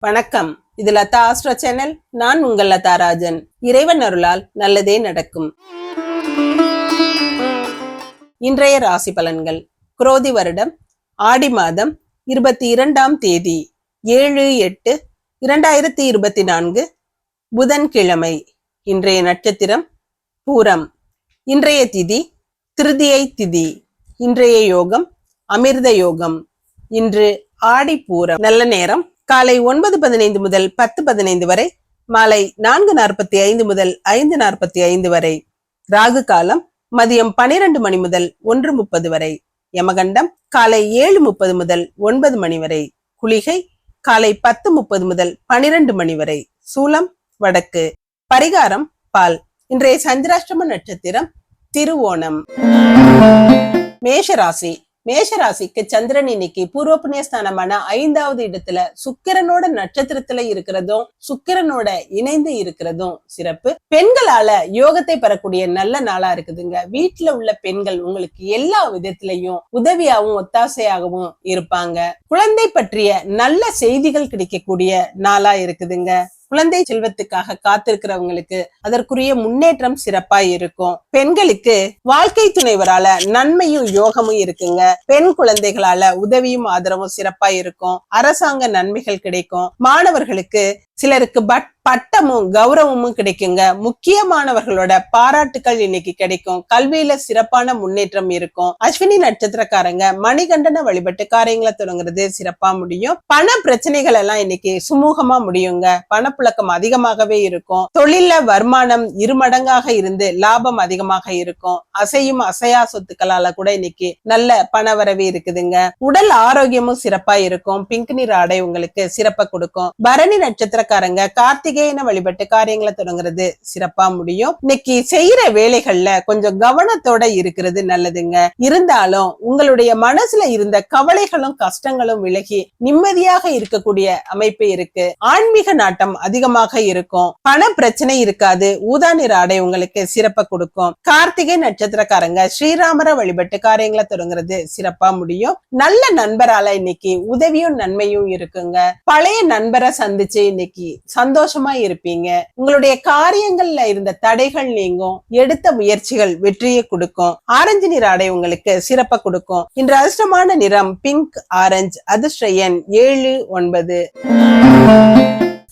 வணக்கம். இது Latha astro channel. நான் உங்கள் லதா ராஜன். இறைவன் அருளால் நல்லதே நடக்கும். இன்றைய ராசி பலன்கள். குரோதி வருடம் ஆடி மாதம் இருபத்தி இரண்டாம் தேதி ஏழு எட்டு இரண்டாயிரத்தி இருபத்தி நான்கு புதன்கிழமை. இன்றைய நட்சத்திரம் பூரம். இன்றைய திதி திருதியை திதி. இன்றைய யோகம் அமிர்த யோகம். இன்று ஆடி பூரம். நல்ல நேரம் காலை ஒன்பது பதினைந்து முதல் பத்து பதினைந்து வரை மாலை நான்கு நாற்பத்தி ஐந்து முதல் ஐந்து நாற்பத்தி ஐந்து வரை ராகு காலம் மதியம் பனிரெண்டு மணி முதல் ஒன்று முப்பது வரை யமகண்டம் காலை ஏழு முப்பது முதல் ஒன்பது மணி வரை குளிகை காலை பத்து முப்பது முதல் பனிரெண்டு மணி வரை சூலம் வடக்கு. பரிகாரம் பால். இன்றைய சந்திராஷ்டம நட்சத்திரம் திருவோணம். மேஷராசி. மேஷராசிக்கு சந்திரன் இன்னைக்கு பூர்வ புண்ணியஸ்தானமான ஐந்தாவது இடத்துல சுக்கிரனோட நட்சத்திரத்துல இருக்கிறதும் சுக்கிரனோட இணைந்து இருக்கிறதும் சிறப்பு. பெண்களால யோகத்தை பெறக்கூடிய நல்ல நாளா இருக்குதுங்க. வீட்டுல உள்ள பெண்கள் உங்களுக்கு எல்லா விதத்திலையும் உதவியாகவும் ஒத்தாசையாகவும் இருப்பாங்க. குழந்தை பற்றிய நல்ல செய்திகள் கிடைக்கக்கூடிய நாளா இருக்குதுங்க. குழந்தை செல்வத்துக்காக காத்திருக்கிறவங்களுக்கு அதற்குரிய முன்னேற்றம் சிறப்பா இருக்கும். பெண்களுக்கு வாழ்க்கை துணைவரால நன்மையும் யோகமும் இருக்குங்க. பெண் குழந்தைகளால உதவியும் ஆதரவும் சிறப்பா இருக்கும். அரசாங்க நன்மைகள் கிடைக்கும். மாணவர்களுக்கு சிலருக்கு பட் பட்டமும் கௌரவமும் கிடைக்குங்க. முக்கியமானவர்களோட பாராட்டுகள் இன்னைக்கு கிடைக்கும். கல்வியில சிறப்பான முன்னேற்றம் இருக்கும். அஸ்வினி நட்சத்திரக்காரங்க மணிகண்டன வழிபட்டு காரியங்களை தொடங்குறது சிறப்பா முடியும். பண பிரச்சனைகள் எல்லாம் இன்னைக்கு சுமூகமா முடியுங்க. பணப்புழக்கம் அதிகமாகவே இருக்கும். தொழில வருமானம் இருமடங்காக இருந்து லாபம் அதிகமாக இருக்கும். அசையும் அசையா சொத்துக்களால கூட இன்னைக்கு நல்ல பண வரவே இருக்குதுங்க. உடல் ஆரோக்கியமும் சிறப்பா இருக்கும். பிங்க் நிற ஆடை உங்களுக்கு சிறப்பா கொடுக்கும். பரணி நட்சத்திர சொந்தக்காரங்க கார்த்திகேயன வழிபட்டு காரியங்களை தொடங்குறது சிறப்பா முடியும். இன்னைக்கு செய்யற வேலைகள்ல கொஞ்சம் கவனத்தோட இருக்கிறது நல்லதுங்க. இருந்தாலும் உங்களுடைய மனசுல இருந்த கவலைகளும் கஷ்டங்களும் விலகி நிம்மதியாக இருக்கக்கூடிய அமைப்பு இருக்கு. ஆன்மீக நாட்டம் அதிகமாக இருக்கும். பண பிரச்சனை இருக்காது. ஊதா நிற ஆடை உங்களுக்கு சிறப்ப கொடுக்கும். கார்த்திகை நட்சத்திரக்காரங்க ஸ்ரீராமரை வழிபட்டு காரியங்களை தொடங்குறது சிறப்பா முடியும். நல்ல நண்பரால இன்னைக்கு உதவியும் நன்மையும் இருக்குங்க. பழைய நண்பரை சந்திச்சு இன்னைக்கு சந்தோஷமா இருப்பீங்க. உங்களுடைய காரியங்கள்ல இருந்த தடைகள் நீங்கும். எடுத்த முயற்சிகள் வெற்றியை கொடுக்கும். ஆரஞ்சு நிற ஆடை உங்களுக்கு சிறப்ப கொடுக்கும். இன்று அதிர்ஷ்டமான நிறம் பிங்க் ஆரஞ்சு அதிர்ஷ்ட எண் ஏழு ஒன்பது.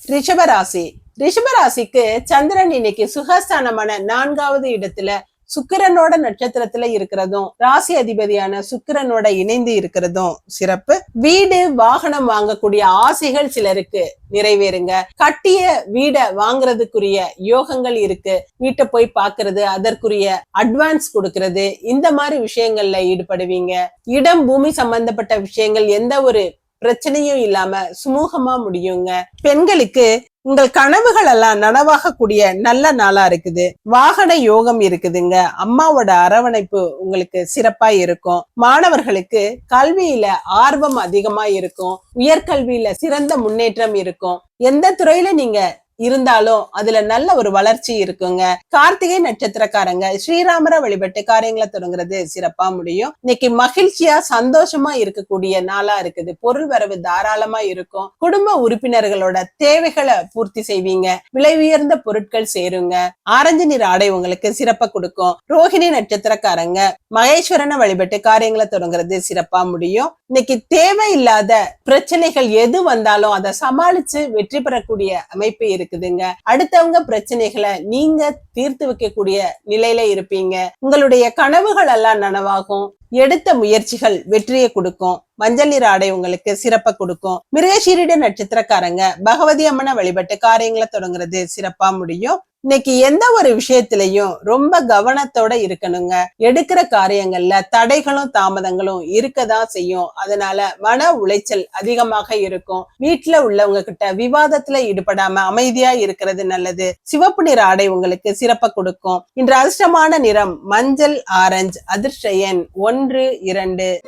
ரிஷபராசி. ரிஷபராசிக்கு சந்திரன் இன்னைக்கு சுகஸ்தானமான நான்காவது இடத்துல சுக்கிரனோட நட்சத்திரத்துல இருக்கிறதும் ராசி அதிபதியான சுக்கிரனோட இணைந்து இருக்கிறதும் சிறப்பு. வீடு வாகனம் வாங்கக்கூடிய ஆசைகள் சிலருக்கு நிறைவேறுங்க. கட்டிய வீட வாங்குறதுக்குரிய யோகங்கள் இருக்கு. வீட்டை போய் பாக்குறது அதற்குரிய அட்வான்ஸ் கொடுக்கறது இந்த மாதிரி விஷயங்கள்ல ஈடுபடுவீங்க. இடம் பூமி சம்பந்தப்பட்ட விஷயங்கள் எந்த ஒரு பிரச்சனையும் இல்லாம சுமூகமா முடியுங்க. பெண்களுக்கு உங்கள் கனவுகள் எல்லாம் நனவாகக்கூடிய நல்ல நாளா இருக்குது. வாகன யோகம் இருக்குதுங்க. அம்மாவோட அரவணைப்பு உங்களுக்கு சிறப்பா இருக்கும். மாணவர்களுக்கு கல்வியில ஆர்வம் அதிகமா இருக்கும். உயர்கல்வியில சிறந்த முன்னேற்றம் இருக்கும். எந்த துறையில நீங்க இருந்தாலும் அதுல நல்ல ஒரு வளர்ச்சி இருக்குங்க. கார்த்திகை நட்சத்திரக்காரங்க ஸ்ரீராமரை வழிபட்டு காரியங்களை தொடங்குறது சிறப்பா முடியும். இன்னைக்கு மகிழ்ச்சியா சந்தோஷமா இருக்கக்கூடிய நாளா இருக்குது. பொருள் வரவு தாராளமா இருக்கும். குடும்ப உறுப்பினர்களோட தேவைகளை பூர்த்தி செய்வீங்க. விலை உயர்ந்த பொருட்கள் சேருங்க. ஆரஞ்சு நிற ஆடை உங்களுக்கு சிறப்பா கொடுக்கும். ரோஹிணி நட்சத்திரக்காரங்க மகேஸ்வரனை வழிபட்டு காரியங்களை தொடங்குறது சிறப்பா முடியும். இன்னைக்கு தேவையில்லாத பிரச்சனைகள் எது வந்தாலும் அதை சமாளிச்சு வெற்றி பெறக்கூடிய அமைப்பு இருக்கு. இருக்குதுங்க. அடுத்தவங்க பிரச்சனைகளை நீங்க தீர்த்து வைக்கக்கூடிய நிலையில இருப்பீங்க. உங்களுடைய கனவுகள் எல்லாம் நனவாகும். எடுத்த முயற்சிகள் வெற்றியை கொடுக்கும். மஞ்சள் நிற ஆடை உங்களுக்கு சிறப்ப கொடுக்கும். மிருகசீரிட நட்சத்திரக்காரங்க பகவதி அம்மனை வழிபட்டு காரியங்களை தொடங்குறது சிறப்பா முடியும். இன்னைக்கு எந்த ஒரு விஷயத்திலையும் ரொம்ப கவனத்தோட இருக்கணுங்க. எடுக்கிற காரியங்கள்ல தடைகளும் தாமதங்களும் இருக்கதான் செய்யும். அதனால மன உளைச்சல் அதிகமாக இருக்கும். வீட்டுல உள்ளவங்க கிட்ட விவாதத்துல ஈடுபடாம அமைதியா இருக்கிறது நல்லது. சிவப்பு நிற ஆடை உங்களுக்கு சிறப்பா கொடுக்கும். இன்று அதிர்ஷ்டமான நிறம் மஞ்சள் ஆரஞ்சு அதிர்ஷ்ட எண் ஒன்று இரண்டு.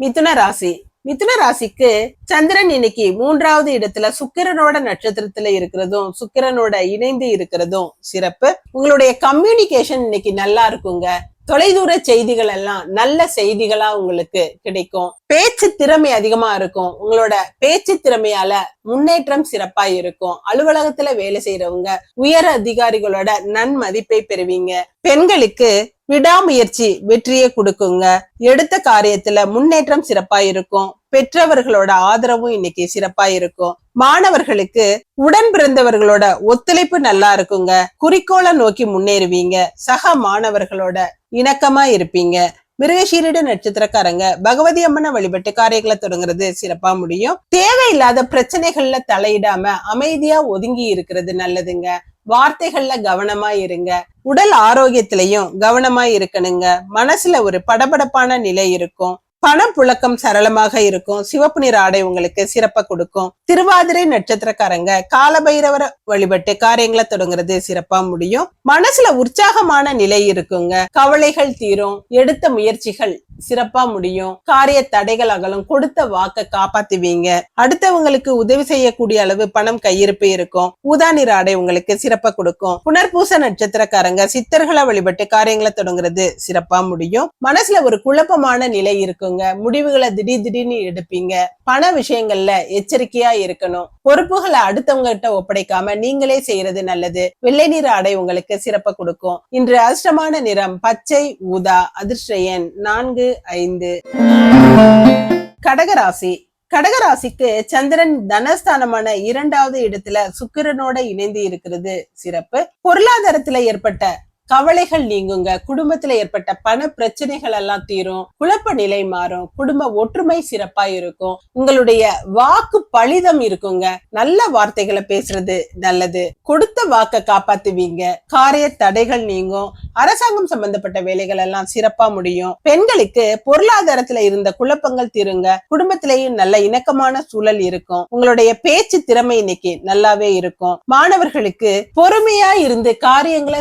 மிதுன ராசி. மிதுன ராசிக்கு சந்திரன் இன்னைக்கு மூன்றாவது இடத்துல சுக்கிரனோட நட்சத்திரத்துல இருக்கிறதும் சுக்கிரனோட இணைந்து இருக்கிறதும் சிறப்பு. உங்களுடைய கம்யூனிகேஷன் இன்னைக்கு நல்லா இருக்குங்க. தொலைதூர செய்திகள் எல்லாம் நல்ல செய்திகளா உங்களுக்கு கிடைக்கும். பேச்சு திறமை அதிகமா இருக்கும். உங்களோட பேச்சு திறமையால முன்னேற்றம் சிறப்பா இருக்கும். அலுவலகத்துல வேலை செய்யறவங்க உயர் அதிகாரிகளோட நன்மதிப்பை பெறுவீங்க. பெண்களுக்கு விடாமுயற்சி வெற்றியை கொடுக்குங்க. எடுத்த காரியத்துல முன்னேற்றம் சிறப்பா இருக்கும். பெற்றவர்களோட ஆதரவும் இன்னைக்கு சிறப்பா இருக்கும். மாணவர்களுக்கு உடன் பிறந்தவர்களோட ஒத்துழைப்பு நல்லா இருக்குங்க. குறிக்கோளை நோக்கி முன்னேறுவீங்க. சக மாணவர்களோட இணக்கமா இருப்பீங்க. மிருகசீரிட நட்சத்திரக்காரங்க பகவதி அம்மனை வழிபட்டு காரியங்களை தொடங்குறது சிறப்பா முடியும். தேவையில்லாத பிரச்சனைகள்ல தலையிடாம அமைதியா ஒதுங்கி இருக்கிறது நல்லதுங்க. வார்த்தைகள்ல கவனமா இருங்க. உடல் ஆரோக்கியத்திலையும் கவனமா இருக்கணுங்க. மனசுல ஒரு படபடப்பான நிலை இருக்கும். பணப்புழக்கம் சரளமாக இருக்கும். சிவப்பு நிற ஆடை உங்களுக்கு சிறப்ப கொடுக்கும். திருவாதிரை நட்சத்திரக்காரங்க காலபைரவரை வழிபட்டு காரியங்களை தொடங்குறது சிறப்பா முடியும். மனசுல உற்சாகமான நிலை இருக்குங்க. கவலைகள் தீரும். எடுத்த முயற்சிகள் சிறப்பா முடியும். காரிய தடைகள் அகலும். கொடுத்த வாக்க காப்பாத்துவீங்க. அடுத்தவங்களுக்கு உதவி செய்யக்கூடிய அளவு பணம் கையிருப்பு இருக்கும். ஊதா நிற ஆடை உங்களுக்கு சிறப்பா கொடுக்கும். புனர்பூச நட்சத்திரக்காரங்க சித்தர்களை வழிபட்டு காரியங்களை தொடங்குறது சிறப்பா முடியும். மனசுல ஒரு குழப்பமான நிலை இருக்கும். இருக்குங்க முடிவுகளை திடீர் திடீர்னு எடுப்பீங்க. பண விஷயங்கள்ல எச்சரிக்கையா இருக்கணும். பொறுப்புகளை அடுத்தவங்க கிட்ட ஒப்படைக்காம நீங்களே செய்யறது நல்லது. வெள்ளை நிற ஆடை உங்களுக்கு சிறப்பா கொடுக்கும். இன்று அதிர்ஷ்டமான நிறம் பச்சை ஊதா அதிர்ஷ்ட எண் நான்கு ஐந்து. கடகராசி. கடகராசிக்கு சந்திரன் தனஸ்தானமான இரண்டாவது இடத்துல சுக்கிரனோட இணைந்து இருக்கிறது. சிறப்பு. பொருளாதாரத்துல ஏற்பட்ட கவலைகள் நீங்குங்க. குடும்பத்துல ஏற்பட்ட பண பிரச்சனைகள் எல்லாம் தீரும். குழப்ப நிலை மாறும். குடும்ப ஒற்றுமை சிறப்பா இருக்கும். உங்களுடைய வாக்கு பலிதம் இருக்குங்க. நல்ல வார்த்தைகளை பேசுறது நல்லது. கொடுத்த வாக்க காப்பாத்துவீங்க. காரிய தடைகள் நீங்கும். அரசாங்கம் சம்பந்தப்பட்ட வேலைகள் எல்லாம் சிறப்பா முடியும். பெண்களுக்கு பொருளாதாரத்துல இருந்த குழப்பங்கள் தீருங்க. குடும்பத்திலேயும் நல்ல இணக்கமான சூழல் இருக்கும். உங்களுடைய பேச்சு திறமை இன்னைக்கு நல்லாவே இருக்கும். மாணவர்களுக்கு பொறுமையா இருந்து காரியங்களை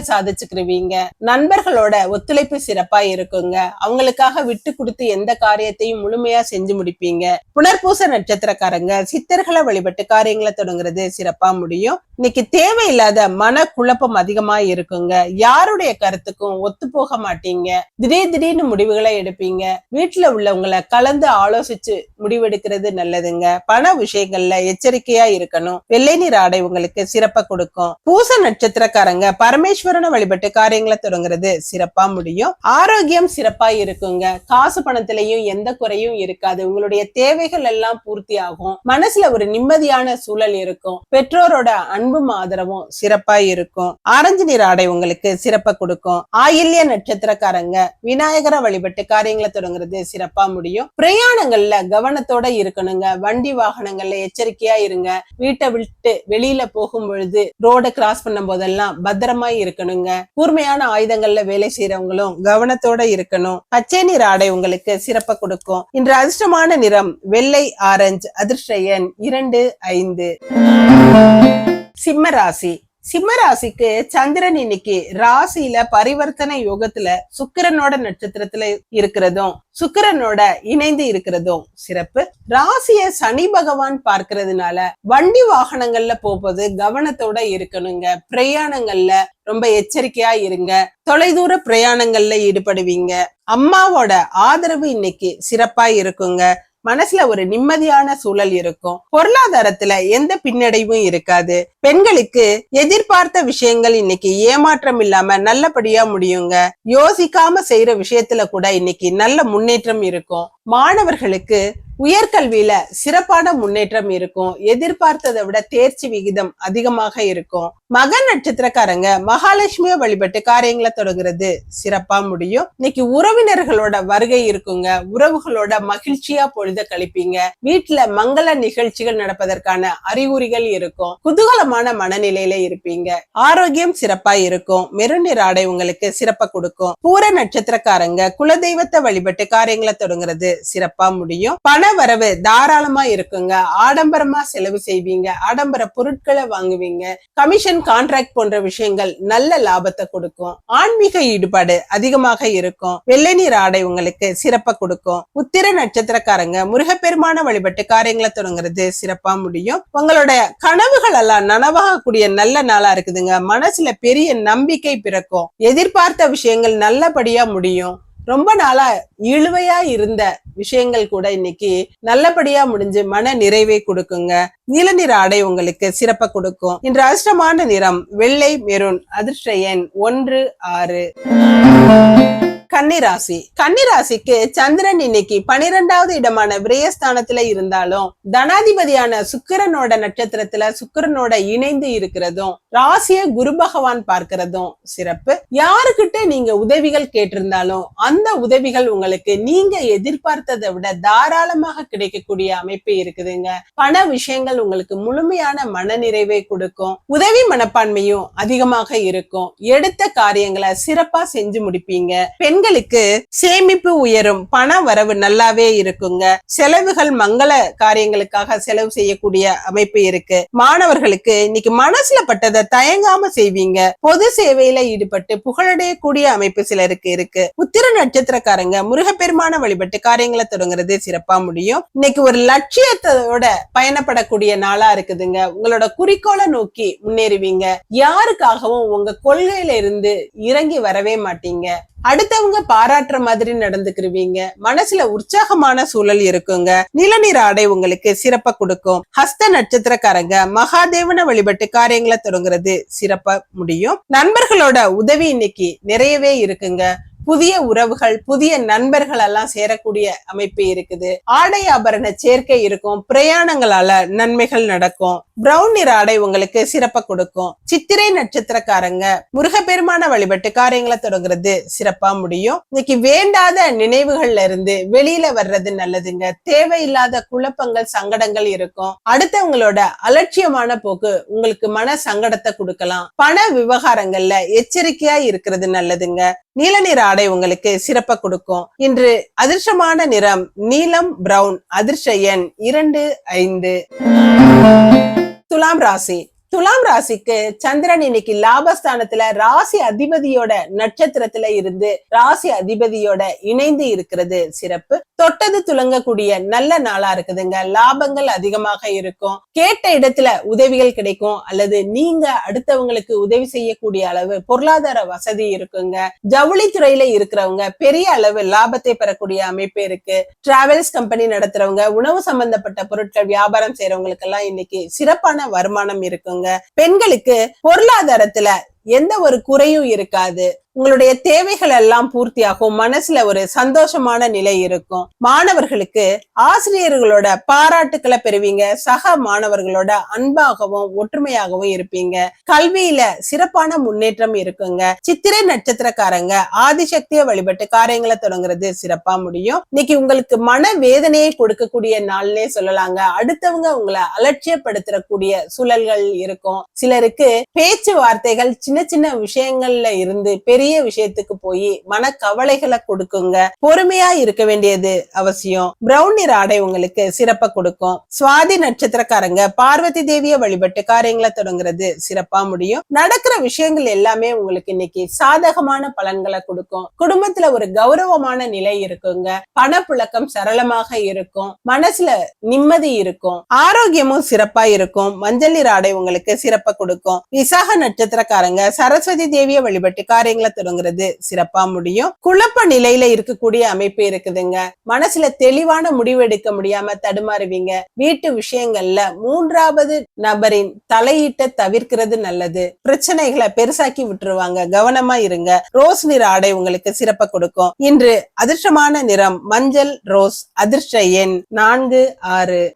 சாதிச்சுக்கிறவீங்க நண்பர்களோட ஒத்துழைப்பு சிறப்பா இருக்குங்க. அவங்களுக்காக விட்டு கொடுத்து எந்த காரியத்தையும் முழுமையா செஞ்சு முடிப்பீங்க. புனர்பூச நட்சத்திரக்காரங்க சித்தர்களை வழிபட்டு காரியங்களை தொடங்குறது சிறப்பா முடியும். இன்னைக்கு தேவையில்லாத மன குழப்பம் அதிகமா இருக்குங்க. யாருடைய கருத்துக்கும் ஒத்து போக மாட்டீங்க. திடீர் திடீர்னு முடிவுகளை எடுப்பீங்க. வீட்டுல உள்ளவங்களை கலந்து ஆலோசிச்சு முடிவெடுக்கிறது நல்லதுங்க. பண விஷயங்கள்ல எச்சரிக்கையா இருக்கணும். வெள்ளை நீர் ஆடை உங்களுக்கு சிறப்பா கொடுக்கும். பூச நட்சத்திரக்காரங்க பரமேஸ்வரனை வழிபட்டு காரியங்களை தொடங்குறது சிறப்பா முடியும். ஆரோக்கியம் சிறப்பா இருக்குங்க. காசு பணத்திலையும் எந்த குறையும் இருக்காது. உங்களுடைய தேவைகள் எல்லாம் பூர்த்தி ஆகும். மனசுல ஒரு நிம்மதியான சூழல் இருக்கும். பெற்றோரோட அன்பும் ஆதரவும் சிறப்பா இருக்கும். ஆரஞ்சு நிற ஆடை உங்களுக்கு சிறப்பா கொடுக்கும். ஆயில்ய நட்சத்திரக்காரங்க விநாயகரை வழிபட்டு காரியங்களை தொடங்குறது சிறப்பா முடியும். பிரயாணங்கள்ல கவனத்தோட இருக்கணுங்க. வண்டி வாகனங்கள்ல எச்சரிக்கையா இருங்க. வீட்டை விட்டு வெளியில போகும் பொழுது ரோட கிராஸ் பண்ணும் போதெல்லாம் பத்திரமா இருக்கணுங்க. கூர்மையான ஆயுதங்கள்ல வேலை செய்யறவங்களும் கவனத்தோட இருக்கணும். பச்சை நிற ஆடை உங்களுக்கு சிறப்ப கொடுக்கும். இன்று அதிர்ஷ்டமான நிறம் வெள்ளை ஆரஞ்சு அதிர்ஷ்ட எண் இரண்டு ஐந்து. சிம்ம ராசி சிம்ம ராசிக்கு சந்திரன் இன்னைக்கு ராசியில பரிவர்த்தனை யோகத்துல சுக்கிரனோட நட்சத்திரத்துல இருக்கிறதும் சுக்கிரனோட இணைந்து இருக்கிறதும் சிறப்பு. ராசிய சனி பகவான் பார்க்கறதுனால வண்டி வாகனங்கள்ல போகும்போது கவனத்தோட இருக்கணுங்க. பிரயாணங்கள்ல ரொம்ப எச்சரிக்கையா இருங்க. தொலைதூர பிரயாணங்கள்ல ஈடுபடுவீங்க. அம்மாவோட ஆதரவு இன்னைக்கு சிறப்பா இருக்குங்க. மனசுல ஒரு நிம்மதியான சூழல் இருக்கும். பொருளாதாரத்துல எந்த பின்னடைவும் இருக்காது. பெண்களுக்கு எதிர்பார்த்த விஷயங்கள் இன்னைக்கு ஏமாற்றம் இல்லாம நல்லபடியா முடியுங்க. யோசிக்காம செய்யற விஷயத்துல கூட இன்னைக்கு நல்ல முன்னேற்றம் இருக்கும். மாணவர்களுக்கு உயர்கல்வியில சிறப்பான முன்னேற்றம் இருக்கும். எதிர்பார்த்ததை விட தேர்ச்சி விகிதம் அதிகமாக இருக்கும். மக நட்சத்திரக்காரங்க மகாலட்சுமியை வழிபட்டு காரியங்களை தொடங்குறது சிறப்பா முடியும். இன்னைக்கு உறவினர்களோட வருகை இருக்குங்க. உறவுகளோட மகிழ்ச்சியா பொழுத கழிப்பீங்க. வீட்டுல மங்கள நிகழ்ச்சிகள் நடப்பதற்கான அறிகுறிகள் இருக்கும். குதூகலமான மனநிலையில இருப்பீங்க. ஆரோக்கியம் சிறப்பா இருக்கும். மெருநீர் ஆடை உங்களுக்கு சிறப்பா கொடுக்கும். பூர நட்சத்திரக்காரங்க குலதெய்வத்தை வழிபட்டு காரியங்களை தொடங்குறது சிறப்பா முடியும். பண வரவு தாராளமா இருக்குங்க. ஆடம்பரமா செலவு செய்வீங்க. ஆடம்பர பொருட்களை வாங்குவீங்க. கமிஷன் கான்ட்ராக்ட் போன்ற விஷயங்கள் நல்ல லாபத்தை கொடுக்கும். ஆன்மீக ஈடுபாடு அதிகமாக இருக்கும். வெள்ளை நீர் ஆடை உங்களுக்கு சிறப்பா கொடுக்கும். உத்திர நட்சத்திரக்காரங்க முருகப்பெருமான வழிபட்டு காரியங்களை தொடங்குறது சிறப்பா முடியும். உங்களோட கனவுகள் எல்லாம் நனவாகக்கூடிய நல்ல நாளா இருக்குதுங்க. மனசுல பெரிய நம்பிக்கை பிறக்கும். எதிர்பார்த்த விஷயங்கள் நல்லபடியா முடியும். ரொம்ப நாளா இழுவையா இருந்த விஷயங்கள் கூட இன்னைக்கு நல்லபடியா முடிஞ்சு மன நிறைவை கொடுக்குங்க. நீல நிற ஆடை உங்களுக்கு சிறப்ப கொடுக்கும். இன்று அதிர்ஷ்டமான நிறம் வெள்ளை மெரூன் அதிர்ஷ்ட எண் ஒன்று ஆறு. கன்னிராசி. கன்னிராசிக்கு சந்திரன் இன்னைக்கு பனிரெண்டாவது இடமான விரயஸ்தானத்துல இருந்தாலும் தனாதிபதியான சுக்கிரனோட நட்சத்திரத்துல சுக்கிரனோட இணைந்து இருக்கிறதும் ராசிய குரு பகவான் பார்க்கிறதும் சிறப்பு. யாருக்கிட்ட நீங்க உதவிகள் கேட்டிருந்தாலும் அந்த உதவிகள் உங்களுக்கு நீங்க எதிர்பார்த்ததை விட தாராளமாக கிடைக்கக்கூடிய அமைப்பு இருக்குதுங்க. பண விஷயங்கள் உங்களுக்கு முழுமையான மனநிறைவை கொடுக்கும். உதவி மனப்பான்மையும் அதிகமாக இருக்கும். எடுத்த காரியங்களை சிறப்பா செஞ்சு முடிப்பீங்க. பெண்களுக்கு சேமிப்பு உயரும். பண வரவு நல்லாவே இருக்குங்க. செலவுகள் மங்கள காரியங்களுக்காக செலவு செய்யக்கூடிய அமைப்பு இருக்கு. மாணவர்களுக்கு இன்னைக்கு மனசுல பட்டதை தயங்காம செய்வீங்க. பொது சேவையில ஈடுபட்டு புகழடையக்கூடிய அமைப்பு சிலருக்கு இருக்கு. உத்திர நட்சத்திரக்காரங்க முருகப்பெருமான வழிபட்டு காரியங்களை தொடங்குறது சிறப்பா முடியும். இன்னைக்கு ஒரு லட்சியத்தோட பயணப்படக்கூடிய நாளா இருக்குதுங்க. உங்களோட குறிக்கோளை நோக்கி முன்னேறுவீங்க. யாருக்காகவும் உங்க கொள்கையில இருந்து இறங்கி வரவே மாட்டீங்க. அடுத்தவங்க பாராட்டுற மாதிரி நடந்துக்கிருவீங்க. மனசுல உற்சாகமான சூழல் இருக்குங்க. நிலநீர் ஆடை உங்களுக்கு சிறப்பா கொடுக்கும். ஹஸ்த நட்சத்திரக்காரங்க மகாதேவனை வழிபட்டு காரியங்களை தொடங்குறது சிறப்பா முடியும். நண்பர்களோட உதவி இன்னைக்கு நிறையவே இருக்குங்க. புதிய உறவுகள் புதிய நண்பர்கள் எல்லாம் சேரக்கூடிய அமைப்பு இருக்குது. ஆடை ஆபரண சேர்க்கை இருக்கும். பிரயாணங்களால நன்மைகள் நடக்கும். பிரவுன் நிற ஆடை உங்களுக்கு சிறப்ப கொடுக்கும். சித்திரை நட்சத்திரக்காரங்க முருகப்பெருமான வழிபட்டு காரியங்களை தொடங்குறது சிறப்பா முடியும். இன்னைக்கு வேண்டாத நினைவுகள்ல இருந்து வெளியில வர்றது நல்லதுங்க. தேவையில்லாத குழப்பங்கள் சங்கடங்கள் இருக்கும். அடுத்தவங்களோட அலட்சியமான போக்கு உங்களுக்கு மன சங்கடத்தை கொடுக்கலாம். பண விவகாரங்கள்ல எச்சரிக்கையா இருக்கிறது நல்லதுங்க. நீல நிற ஆடை உங்களுக்கு சிறப்ப கொடுக்கும். இன்று அதிர்ஷ்டமான நிறம் நீலம் பிரவுன் அதிர்ஷ்ட எண் இரண்டு ஐந்து. துலாம் ராசி. துலாம் ராசிக்கு சந்திரன் இன்னைக்கு லாபஸ்தானத்துல ராசி அதிபதியோட நட்சத்திரத்துல இருந்து ராசி அதிபதியோட இணைந்து இருக்கிறது சிறப்பு. தொட்டது துலங்கக்கூடிய நல்ல நாளா இருக்குதுங்க. லாபங்கள் அதிகமாக இருக்கும். கேட்ட இடத்துல உதவிகள் கிடைக்கும். அல்லது நீங்க அடுத்தவங்களுக்கு உதவி செய்யக்கூடிய அளவு பொருளாதார வசதி இருக்குங்க. ஜவுளி துறையில இருக்கிறவங்க பெரிய அளவு லாபத்தை பெறக்கூடிய அமைப்பு இருக்கு. டிராவல்ஸ் கம்பெனி நடத்துறவங்க உணவு சம்பந்தப்பட்ட பொருட்கள் வியாபாரம் செய்யறவங்களுக்கு எல்லாம் இன்னைக்கு சிறப்பான வருமானம் இருக்குங்க. பெண்களுக்கு பொருளாதாரத்துல எந்த ஒரு குறையும் இருக்காது. உங்களுடைய தேவைகள் எல்லாம் பூர்த்தியாகும். மனசுல ஒரு சந்தோஷமான நிலை இருக்கும். மாணவர்களுக்கு ஆசிரியர்களோட பாராட்டுக்களை பெறுவீங்க. சக மாணவர்களோட அன்பாகவும் ஒற்றுமையாகவும் இருப்பீங்க. கல்வியில சிறப்பான முன்னேற்றம் இருக்குங்க. சித்திரை நட்சத்திரக்காரங்க ஆதிசக்தியை வழிபட்டு காரியங்களை தொடங்குறது சிறப்பா முடியும். இன்னைக்கு உங்களுக்கு மன வேதனையை கொடுக்கக்கூடிய நாள்னே சொல்லலாங்க. அடுத்தவங்க உங்களை அலட்சியப்படுத்தக்கூடிய சூழல்கள் இருக்கும். சிலருக்கு பேச்சுவார்த்தைகள் சின்ன சின்ன சின்ன விஷயங்கள்ல இருந்து பெரிய விஷயத்துக்கு போய் மன கவலைகளை கொடுக்குங்க. பொறுமையா இருக்க வேண்டியது அவசியம். பிரவுன் நிற ஆடை உங்களுக்கு சிறப்பா கொடுக்கும். சுவாதி நட்சத்திரக்காரங்க பார்வதி தேவியை வழிபட்டு காரியங்களை தொடங்குறது சிறப்பா முடியும். நடக்கிற விஷயங்கள் எல்லாமே உங்களுக்கு இன்னைக்கு சாதகமான பலன்களை கொடுக்கும். குடும்பத்துல ஒரு கௌரவமான நிலை இருக்குங்க. பணப்புழக்கம் சரளமாக இருக்கும். மனசுல நிம்மதி இருக்கும். ஆரோக்கியமும் சிறப்பா இருக்கும். மஞ்சள் நிற ஆடை உங்களுக்கு சிறப்பா கொடுக்கும். விசாக நட்சத்திரக்காரங்க சரஸ்வதி தேவியை வழிபட்டு காரியங்களை தொடங்குறது சிறப்பா முடியும். குழப்ப நிலையில இருக்கக்கூடிய அமைப்பு இருக்குதுங்க. மனசுல தெளிவான முடிவு எடுக்க முடியாம தடுமாறுவீங்க. வீட்டு விஷயங்கள்ல மூன்றாவது நபரின் தலையீட்டை தவிர்க்கிறது நல்லது. பிரச்சனைகளை பெருசாக்கி விட்டுருவாங்க. கவனமா இருங்க. ரோஸ் நிற ஆடை உங்களுக்கு சிறப்ப கொடுக்கும். இன்று அதிர்ஷ்டமான நிறம் மஞ்சள் ரோஸ். அதிர்ஷ்ட எண் நான்கு ஆறு.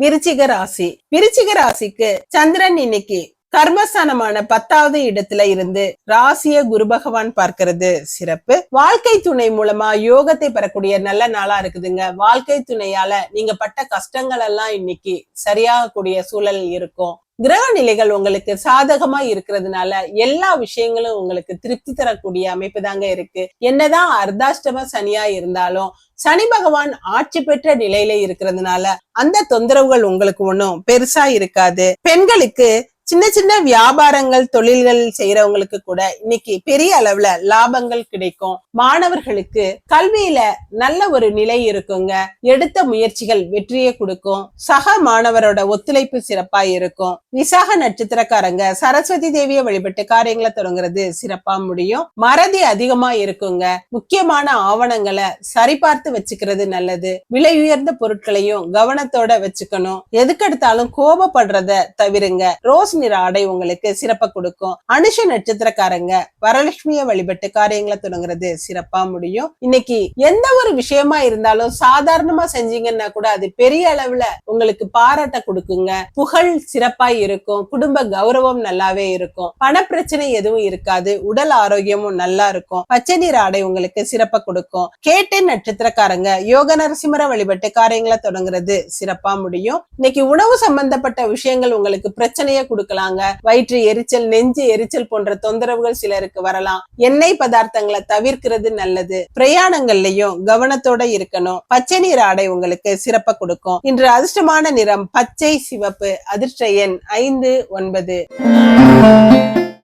விருச்சிக ராசி. விருச்சிக ராசிக்கு சந்திரன் இன்னைக்கு கர்மஸ்தானமான பத்தாவது இடத்துல இருந்து ராசிய குரு பகவான் பார்க்கிறது சிறப்பு. வாழ்க்கை துணை மூலமா யோகத்தை பெறக்கூடிய நல்ல நாளா இருக்குதுங்க. வாழ்க்கை துணையால நீங்க பட்ட கஷ்டங்கள் எல்லாம் இன்னைக்கு சரியாகக்கூடிய சூழல் இருக்கும். கிரக நிலைகள் உங்களுக்கு சாதகமா இருக்கிறதுனால எல்லா விஷயங்களும் உங்களுக்கு திருப்தி தரக்கூடிய அமைப்பு தாங்க இருக்கு. என்னதான் அர்த்தாஷ்டம சனியா இருந்தாலும் சனி பகவான் ஆட்சி பெற்ற நிலையில இருக்கிறதுனால அந்த தொந்தரவுகள் உங்களுக்கு ஒன்றும் பெருசா இருக்காது. பெண்களுக்கு சின்ன சின்ன வியாபாரங்கள் தொழில்கள் செய்யறவங்களுக்கு கூட இன்னைக்கு பெரிய அளவுல லாபங்கள் கிடைக்கும். மாணவர்களுக்கு கல்வியில நல்ல ஒரு நிலை இருக்குங்க. எடுத்த முயற்சிகள் வெற்றியை கொடுக்கும். சக மாணவரோட ஒத்துழைப்பு சிறப்பா இருக்கும். விசாக நட்சத்திரக்காரங்க சரஸ்வதி தேவியை வழிபட்டு காரியங்களை தொடங்குறது சிறப்பா முடியும். மறதி அதிகமா இருக்குங்க. முக்கியமான ஆவணங்களை சரிபார்த்து வச்சுக்கிறது நல்லது. விலை உயர்ந்த பொருட்களையும் கவனத்தோட வச்சுக்கணும். எதுக்கெடுத்தாலும் கோபப்படுறத தவிருங்க. ரோஸ் நிற ஆடை உங்களுக்கு சிறப்ப கொடுக்கும். அனுஷ நட்சத்திரக்காரங்க வரலட்சுமியை வழிபட்டு காரியங்களை தொடங்குறது சிறப்பா முடியும். இன்னைக்கு எந்த ஒரு விஷயமா இருந்தாலும் சாதாரணமா செஞ்சீங்கன்னா கூட அது பெரிய அளவுல உங்களுக்கு பாராட்ட கொடுக்குங்க. புகழ் சிறப்பா இருக்கும். குடும்ப கௌரவம் நல்லாவே இருக்கும். பண பிரச்சனை எதுவும் இருக்காது. உடல் ஆரோக்கியமும் நல்லா இருக்கும். பச்சை நிற ஆடை உங்களுக்கு சிறப்ப கொடுக்கும். கேட்டை நட்சத்திரக்காரங்க யோக நரசிம்மர வழிபட்டு காரியங்களை தொடங்குறது சிறப்பா முடியும். இன்னைக்கு உணவு சம்பந்தப்பட்ட விஷயங்கள் உங்களுக்கு பிரச்சனையை கொடுக்கலாங்க. வயிற்று எரிச்சல் நெஞ்சு எரிச்சல் போன்ற தொந்தரவுகள் சிலருக்கு வரலாம். எண்ணெய் பதார்த்தங்களை தவிர்க்கிறது நல்லது. பிரயாணங்கள்லயும் கவனத்தோட இருக்கணும். பச்சை நிற ஆடை உங்களுக்கு சிறப்ப கொடுக்கும். இன்று அதிர்ஷ்டமான நிறம் பச்சை சிவப்பு. அதிர்ஷ்ட எண் ஐந்து ஒன்பது.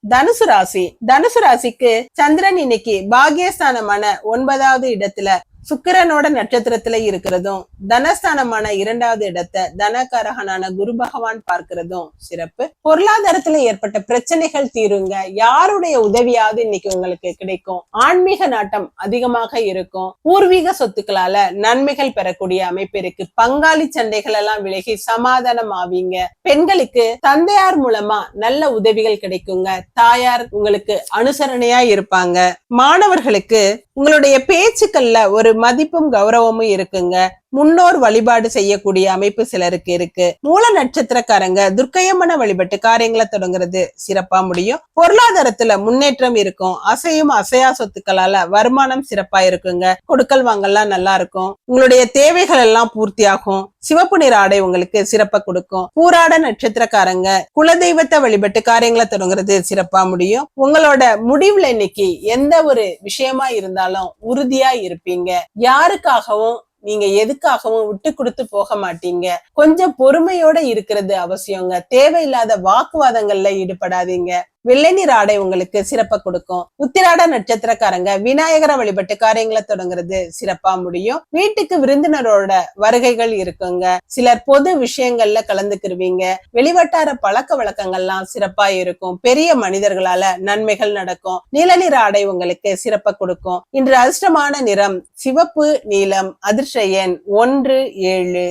தனுசு ராசி. தனுசு ராசிக்கு சந்திரன் இன்னைக்கு பாகியஸ்தானமான ஒன்பதாவது இடத்துல சுக்கிரனோட நட்சத்திரத்துல இருக்கிறதும் தனஸ்தானமான இரண்டாவது இடத்தை தனகரகனான குரு பகவான் பார்க்கிறதும் சிறப்பு. பொருளாதாரத்துல ஏற்பட்ட பிரச்சனைகள் தீருங்க. யாருடைய உதவியாவது இன்னைக்கு உங்களுக்கு கிடைக்கும்? ஆன்மீக நாட்டம் அதிகமாக இருக்கும். பூர்வீக சொத்துக்களால நன்மைகள் பெறக்கூடிய அமைப்பு இருக்கு. பங்காளி சண்டைகள் எல்லாம் விலகி சமாதானம் ஆவீங்க. பெண்களுக்கு தந்தையார் மூலமா நல்ல உதவிகள் கிடைக்குங்க. தாயார் உங்களுக்கு அனுசரணையா இருப்பாங்க. மாணவர்களுக்கு உங்களுடைய பேச்சுக்கள்ல ஒரு மதிப்பும் கௌரவமும் இருக்குங்க. முன்னோர் வழிபாடு செய்யக்கூடிய அமைப்பு சிலருக்கு இருக்கு. மூல நட்சத்திரக்காரங்க துர்க்கையம்மன வழிபட்டு காரியங்களை தொடங்குறது சிறப்பா முடியும். பொருளாதாரத்துல முன்னேற்றம் இருக்கும். அசையும் அசையா சொத்துக்களால வருமானம் சிறப்பா இருக்குங்க. கொடுக்கல் வாங்கல்லாம் நல்லா இருக்கும். உங்களுடைய தேவைகள் எல்லாம் பூர்த்தியாகும். சிவப்பு நிற ஆடை உங்களுக்கு சிறப்பா கொடுக்கும். பூராட நட்சத்திரக்காரங்க குலதெய்வத்தை வழிபட்டு காரியங்களை தொடங்குறது சிறப்பா முடியும். உங்களோட முடிவுல இன்னைக்கு எந்த ஒரு விஷயமா இருந்தாலும் உறுதியா இருப்பீங்க. யாருக்காகவும் நீங்க எதுக்காகவும் விட்டு கொடுத்து போக மாட்டீங்க. கொஞ்சம் பொறுமையோட இருக்கிறது அவசியங்க. தேவையில்லாத வாக்குவாதங்கள்ல ஈடுபடாதீங்க. வெள்ளை நீர் ஆடை உங்களுக்கு சிறப்பை கொடுக்கும். உத்திராட நட்சத்திரக்காரங்க விநாயகரை வழிபட்டு காரியங்களை தொடங்குறது சிறப்பா முடியும். வீட்டுக்கு விருந்தினரோட வருகைகள் இருக்குங்க. சிலர் பொது விஷயங்கள்ல கலந்துக்கிருவீங்க. வெளிவட்டார பழக்க வழக்கங்கள்லாம் சிறப்பா இருக்கும். பெரிய மனிதர்களால நன்மைகள் நடக்கும். நீல நிற ஆடை உங்களுக்கு சிறப்பை கொடுக்கும். இன்று அதிர்ஷ்டமான நிறம் சிவப்பு நீலம் அதிர்ஷ எண் ஒன்று ஏழு.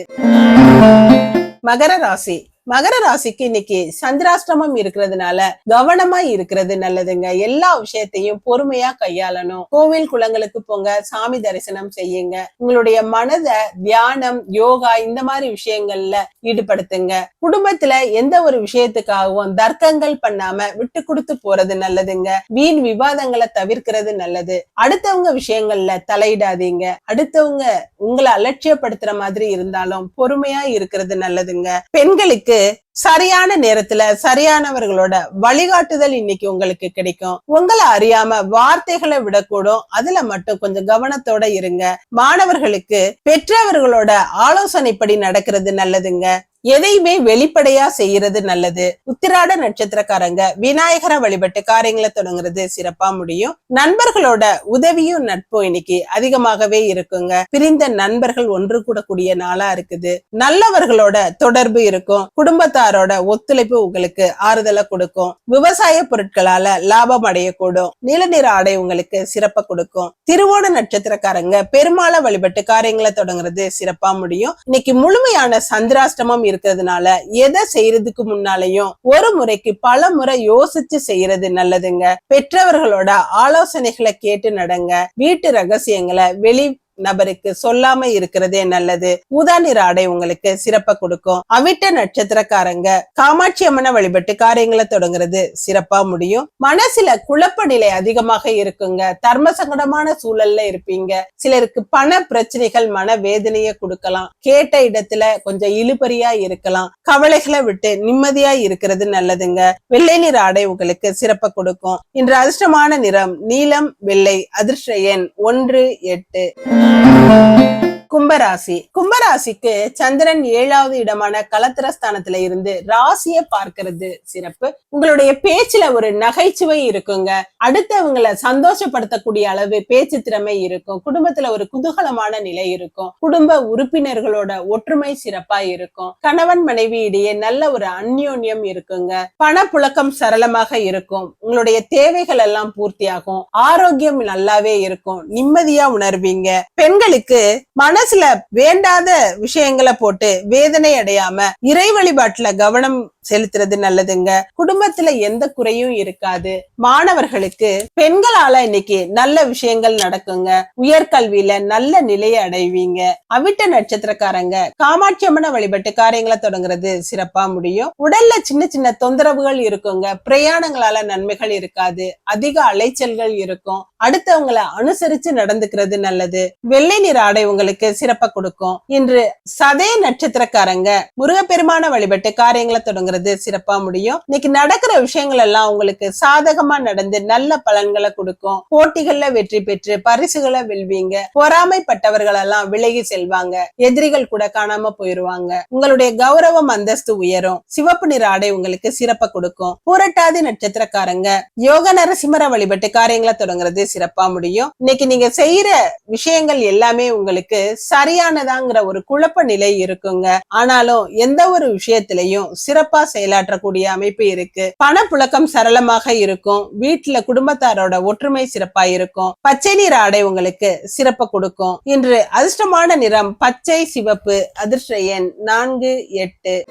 மகர ராசி. மகர ராசிக்கு இன்னைக்கு சந்திராஷ்டமம் இருக்கிறதுனால கவனமா இருக்கிறது நல்லதுங்க. எல்லா விஷயத்தையும் பொறுமையா கையாளணும். கோவில் குளங்களுக்கு போங்க சாமி தரிசனம் செய்யுங்க. உங்களுடைய மனதை தியானம் யோகா இந்த மாதிரி விஷயங்கள்ல ஈடுபடுத்துங்க. குடும்பத்துல எந்த ஒரு விஷயத்துக்காகவும் தர்க்கங்கள் பண்ணாம விட்டு கொடுத்து போறது நல்லதுங்க. வீண் விவாதங்களை தவிர்க்கிறது நல்லது. அடுத்தவங்க விஷயங்கள்ல தலையிடாதீங்க. அடுத்தவங்க உங்களை அலட்சியப்படுத்துற மாதிரி இருந்தாலும் பொறுமையா இருக்கிறது நல்லதுங்க. பெண்களுக்கு சரியான நேரத்துல சரியானவர்களோட வழிகாட்டுதல் இன்னைக்கு உங்களுக்கு கிடைக்கும். உங்களை அறியாம வார்த்தைகளை விடக்கூடும். அதுல மட்டும் கொஞ்சம் கவனத்தோட இருங்க. மாணவர்களுக்கு பெற்றவர்களோட ஆலோசனைப்படி நடக்கிறது நல்லதுங்க. எதையுமே வெளிப்படையா செய்யறது நல்லது. உத்திராட நட்சத்திரக்காரங்க விநாயகரை வழிபட்டு காரியங்களை தொடங்குறது சிறப்பா முடியும். நண்பர்களோட உதவியும் நட்பும் இன்னைக்கு அதிகமாகவே இருக்குங்க. பிரிந்த நண்பர்கள் ஒன்று கூடக்கூடிய நாளா இருக்குது. நல்லவர்களோட தொடர்பு இருக்கும். குடும்பத்தாரோட ஒத்துழைப்பு உங்களுக்கு ஆறுதலை கொடுக்கும். விவசாய பொருட்களால லாபம் அடையக்கூடும். நீல நிற ஆடை உங்களுக்கு சிறப்ப கொடுக்கும். திருவோண நட்சத்திரக்காரங்க பெருமாளை வழிபட்டு காரியங்களை தொடங்குறது சிறப்பா முடியும். இன்னைக்கு முழுமையான சந்திராஷ்டமம் இருக்கிறதுனால எதை செய்யறதுக்கு முன்னாலையும் ஒரு முறைக்கு பல முறை யோசிச்சு செய்யறது நல்லதுங்க. பெற்றவர்களோட ஆலோசனைகளை கேட்டு நடங்க. வீட்டு ரகசியங்களை வெளி நபருக்கு சொல்லாம இருக்கிறதே நல்லது. ஊதா நிற ஆடை உங்களுக்கு சிறப்ப கொடுக்கும். அவிட்ட நட்சத்திரக்காரங்க காமாட்சி அம்மனை வழிபட்டு காரியங்களை தொடங்குறது சிறப்பா முடியும். மனசுல குழப்ப நிலை அதிகமாக இருக்குங்க. தர்ம சங்கடமான சூழல்ல இருப்பீங்க. சிலருக்கு பண பிரச்சனைகள் மன வேதனையை கொடுக்கலாம். கேட்ட இடத்துல கொஞ்சம் இழுபறியா இருக்கலாம். கவலைகளை விட்டு நிம்மதியா இருக்கிறது நல்லதுங்க. வெள்ளை நிற ஆடை உங்களுக்கு சிறப்ப கொடுக்கும். இன்று அதிர்ஷ்டமான நிறம் நீலம் வெள்ளை அதிர்ஷ்ட எண் ஒன்று எட்டு. Thank you. கும்பராசி. கும்பராசிக்கு சந்திரன் ஏழாவது இடமான கலத்திரஸ்தானத்துல இருந்து ராசிய பார்க்கிறது சிறப்பு. உங்களுடைய பேச்சுல ஒரு நகைச்சுவை இருக்குங்க. அடுத்தவங்களை சந்தோஷப்படுத்தக்கூடிய அளவு பேச்சு திறமை இருக்கும். குடும்பத்துல ஒரு குதூகலமான நிலை இருக்கும். குடும்ப உறுப்பினர்களோட ஒற்றுமை சிறப்பா இருக்கும். கணவன் மனைவி இடையே நல்ல ஒரு அந்யோன்யம் இருக்குங்க. பணப்புழக்கம் சரளமாக இருக்கும். உங்களுடைய தேவைகள் எல்லாம் பூர்த்தியாகும். ஆரோக்கியம் நல்லாவே இருக்கும். நிம்மதியா உணர்வீங்க. பெண்களுக்கு மனசுல வேண்டாத விஷயங்களை போட்டு வேதனை அடையாம இறை வழிபாட்டுல கவனம் செலுத்துறது நல்லதுங்க. குடும்பத்துல எந்த குறையும் இருக்காது. மாணவர்களுக்கு பெண்களால இன்னைக்கு நல்ல விஷயங்கள் நடக்குங்க. உயர்கல்வியில நல்ல நிலையை அடைவீங்க. அவிட்ட நட்சத்திரக்காரங்க காமாட்சி அம்மனை வழிபட்டு காரியங்களை தொடங்குறது சிறப்பா முடியும். உடல்ல சின்ன சின்ன தொந்தரவுகள் இருக்குங்க. பிரயாணங்களால நன்மைகள் இருக்காது. அதிக அலைச்சல்கள் இருக்கும். அடுத்தவங்களை அனுசரிச்சு நடந்துக்கிறது நல்லது. வெள்ளை நிற ஆடை உங்களுக்கு சிறப்பா கொடுக்கும். இன்று சதய நட்சத்திரக்காரங்க முருகப்பெருமான வழிபட்டு காரியங்களை தொடங்குறது சிறப்பா முடியும். இன்னைக்கு நடக்கிற விஷயங்கள் எல்லாம் உங்களுக்கு சாதகமா நடந்து நல்ல பலன்களை கொடுக்கும். போட்டிகள்ல வெற்றி பெற்று பரிசுகளை வெல்வீங்க. பொறாமைப்பட்டவர்கள் எல்லாம் விலகி செல்வாங்க. எதிரிகள் கூட காணாம போயிருவாங்க. உங்களுடைய கௌரவம் அந்தஸ்து உயரும். சிவப்பு நிற ஆடை உங்களுக்கு சிறப்பா கொடுக்கும். பூரட்டாதி நட்சத்திரக்காரங்க யோக நரசிம்மர வழிபட்டு காரியங்களை தொடங்குறது சிறப்பா முடியும். இன்னைக்கு நீங்க செய்யற விஷயங்கள் எல்லாமே உங்களுக்கு சரியானதாங்கிற ஒரு குழப்ப நிலை இருக்குங்க. ஆனாலும் எந்த ஒரு விஷயத்திலையும் சிறப்பா செயலாற்றக்கூடிய அமைப்பு இருக்கு. பணப்புழக்கம் சரளமாக இருக்கும். வீட்டுல குடும்பத்தாரோட ஒற்றுமை சிறப்பா இருக்கும் பச்சை நிற ஆடை உங்களுக்கு சிறப்ப கொடுக்கும். இன்று அதிர்ஷ்டமான நிறம் பச்சை சிவப்பு அதிர்ஷ்ட எண் நான்கு எட்டு.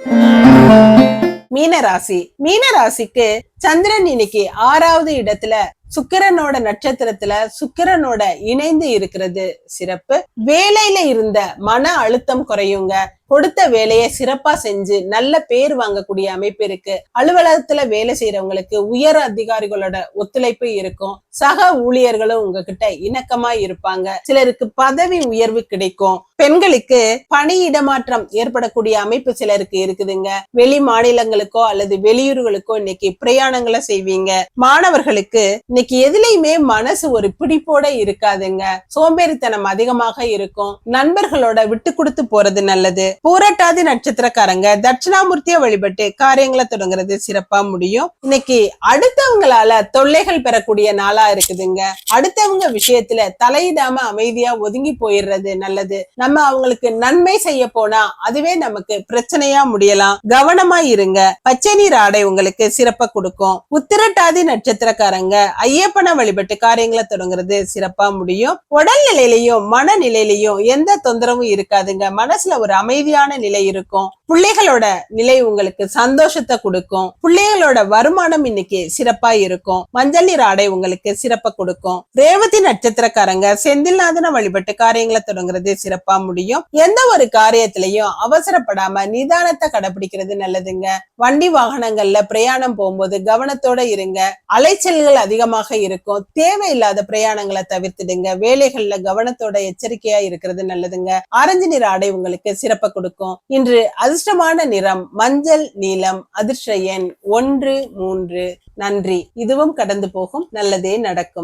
மீனராசி. மீனராசிக்கு சந்திரன் இன்னைக்கு ஆறாவது இடத்துல சுக்கிரனோட நட்சத்திரத்துல சுக்கிரனோட இணைந்து இருக்கிறது. சிறப்பு. வேலையில இருந்த மன அழுத்தம் குறையுங்க. கொடுத்த வேலையை சிறப்பா செஞ்சு நல்ல பேர் வாங்கக்கூடிய அமைப்பு இருக்கு. அலுவலகத்துல வேலை செய்யறவங்களுக்கு உயர் அதிகாரிகளோட ஒத்துழைப்பு இருக்கும். சக ஊழியர்களும் உங்ககிட்ட இணக்கமா இருப்பாங்க. சிலருக்கு பதவி உயர்வு கிடைக்கும். பெண்களுக்கு பணி இடமாற்றம் ஏற்படக்கூடிய அமைப்பு சிலருக்கு இருக்குதுங்க. வெளி மாநிலங்களுக்கோ அல்லது வெளியூர்களுக்கோ இன்னைக்கு பிரயாணங்களை செய்வீங்க. மாணவர்களுக்கு இன்னைக்கு எதுலயுமே மனசு ஒரு பிடிப்போட இருக்காதுங்க. சோம்பேறித்தனம் அதிகமாக இருக்கும். நண்பர்களோட விட்டு கொடுத்து போறது நல்லது. பூரட்டாதி நட்சத்திரக்காரங்க தட்சிணாமூர்த்தியை வழிபட்டு காரியங்களை தொடங்குறது சிறப்பா முடியும். இன்னைக்கு அடுத்தவங்களால தொல்லைகள் பெறக்கூடிய நாளா இருக்குதுங்க. அடுத்தவங்க விஷயத்துல தலையிடாம அமைதியா ஒதுங்கி போயிடுறது நல்லது. நம்ம அவங்களுக்கு நன்மை செய்ய போனா அதுவே நமக்கு பிரச்சனையா முடியலாம். கவனமா இருங்க. பச்சை நீர் ஆடை உங்களுக்கு சிறப்பா கொடுக்கும். உத்திரட்டாதி நட்சத்திரக்காரங்க ஐயப்பனை வழிபட்டு காரியங்களை தொடங்குறது சிறப்பா முடியும். உடல் நிலையிலையும் மனநிலையிலையும் எந்த தொந்தரவும் இருக்காதுங்க. மனசுல ஒரு அமைதி அமைதியான நிலை இருக்கும். பிள்ளைகளோட நிலை உங்களுக்கு சந்தோஷத்தை கொடுக்கும். பிள்ளைகளோட வருமானம் இன்னைக்கு சிறப்பா இருக்கும். மஞ்சள் நீர் ஆடை உங்களுக்கு சிறப்பா கொடுக்கும். ரேவதி நட்சத்திரக்காரங்க செந்தில்நாதன வழிபட்டு காரியங்களை தொடங்குறது சிறப்பா முடியும். எந்த ஒரு காரியத்திலையும் அவசரப்படாம நிதானத்தை கடைபிடிக்கிறது நல்லதுங்க. வண்டி வாகனங்கள்ல பிரயாணம் போகும்போது கவனத்தோட இருங்க. அலைச்சல்கள் அதிகமாக இருக்கும். தேவையில்லாத பிரயாணங்களை தவிர்த்துடுங்க. வேலைகள்ல கவனத்தோட எச்சரிக்கையா இருக்கிறது நல்லதுங்க. ஆரஞ்சு நிற ஆடை உங்களுக்கு சிறப்ப கொடுக்கும். இன்று அதிர்ஷ்டமான நிறம் மஞ்சள் நீலம் அதிர்ஷ்ட எண் ஒன்று மூன்று. நன்றி. இதுவும் கடந்து போகும். நல்லதே நடக்கும்.